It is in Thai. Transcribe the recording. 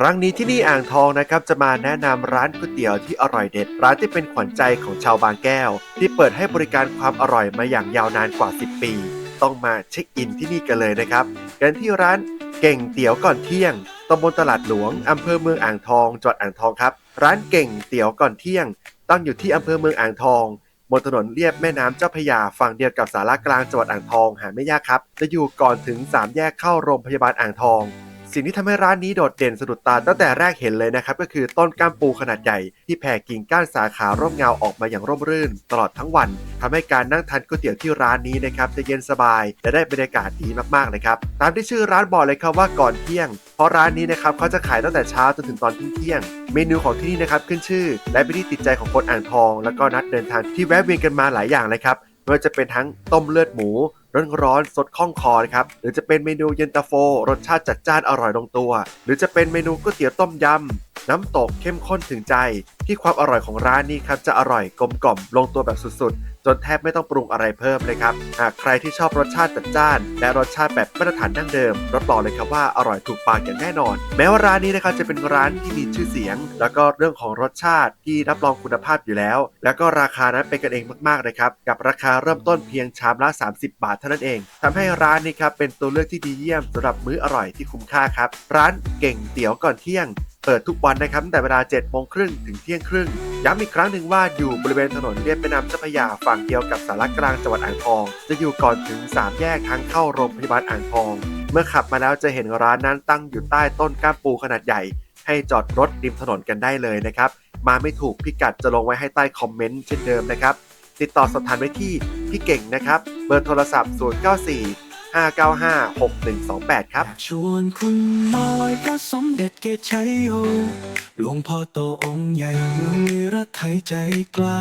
ครั้งนี้ที่นี่อ่างทองนะครับจะมาแนะนำร้านก๋วยเตี๋ยวที่อร่อยเด็ด ร้านที่เป็นขวัญใจของชาวบางแก้ว ที่เปิดให้บริการความอร่อยมาอย่างยาวนานกว่า 10 ปี ต้องมาเช็คอินที่นี่กันเลยนะครับกันที่ร้านเก่งเตี๋ยวก่อนเที่ยงตำบลตลาดหลวงอำเภอเมืองอ่างทองจังหวัดอ่างทองครับ ร้านเก่งเตี๋ยวก่อนเที่ยง ตั้งอยู่ที่อำเภอเมืองอ่างทองบนถนนเลียบแม่น้ำเจ้าพระยาฝั่งเดียวกับสารากลางจังหวัดอ่างทองหาไม่ยากครับ จะอยู่ก่อนถึง 3 แยกเข้าโรงพยาบาลอ่างทอง สิ่งที่ทำให้ร้านนี้โดดเด่นสะดุดตาตั้งแต่แรกเห็นเลยนะครับ ก็คือต้นก้ามปูขนาดใหญ่ ที่แผ่กิ่งก้านสาขาร่มเงาออกมาอย่างร่มรื่น ตลอดทั้งวันทำให้การนั่งทานก๋วยเตี๋ยวที่ร้านนี้นะครับจะเย็นสบายและได้บรรยากาศดีมากๆเลยครับตามที่ชื่อร้านบอกเลยครับว่าก่อนเที่ยง เพราะร้านนี้นะครับเขาจะขายตั้งแต่เช้าจนถึงตอนเที่ยงเมนูของที่นี่นะครับขึ้นชื่อ และเป็นที่ติดใจของคนอ่างทอง แล้วก็นัดเดินทางที่แวะเวียนกันมาหลายอย่างเลยครับไม่ว่าจะเป็นทั้งต้มเลือดหมู ร้อนๆสดคล่องคอนะครับหรือจะเป็นเมนูเย็นตาโฟ รสชาติจัดจ้านอร่อยลงตัว หรือจะเป็นเมนูก๋วยเตี๋ยวต้มยำ น้ำตกเข้มข้นถึงใจ ที่ความอร่อยของร้านนี้ครับจะอร่อยกลมกล่อมลงตัวแบบสุดๆ จนแทบไม่ต้องปรุงอะไรเพิ่มเลยครับ หากใครที่ชอบรสชาติจัดจ้าน และรสชาติแบบมาตรฐานดั้งเดิมรับรองเลยครับว่าอร่อยถูกปากอย่างแน่นอน แม้ว่าร้านนี้นะครับจะเป็นร้านที่มีชื่อเสียง แล้วก็เรื่องของรสชาติที่รับรองคุณภาพอยู่แล้ว แล้วก็ราคานั้นเป็นกันเองมากๆเลยครับกับราคาเริ่มต้นเพียงชามละ 30 บาทเท่านั้นเองทำให้ร้านนี้ครับเป็นตัวเลือกที่ดีเยี่ยมสำหรับมื้ออร่อยที่คุ้มค่าครับร้านเก่งเตี๋ยวก่อนเที่ยง เปิดทุกวันนะครับตั้งแต่เวลา7โมงครึ่งถึงเที่ยงครึ่ง ย้ำอีกครั้งหนึ่งว่าอยู่บริเวณถนนเลียบแม่น้ำเจ้าพระยาฝั่งเดียวกับสารกลางจังหวัดอ่างทอง จะอยู่ก่อนถึง 3 แยกทางเข้าโรงพยาบาลอ่างทอง เมื่อขับมาแล้วจะเห็นร้านนั้นตั้งอยู่ใต้ต้นก้ามปูขนาดใหญ่ ให้จอดรถริมถนนกันได้เลยนะครับ มาไม่ถูกพิกัดจะลงไว้ให้ใต้คอมเมนต์เช่นเดิมนะครับ ติดต่อสอบถามได้ที่พี่เก่งนะครับ เบอร์โทรศัพท์ 094 595 6128 ครับ ชวนคุณมาลอยพระสมเด็จเกตชัยโยหลวงพ่อโตองค์ใหญ่เมืองนิรไทยใจกล้า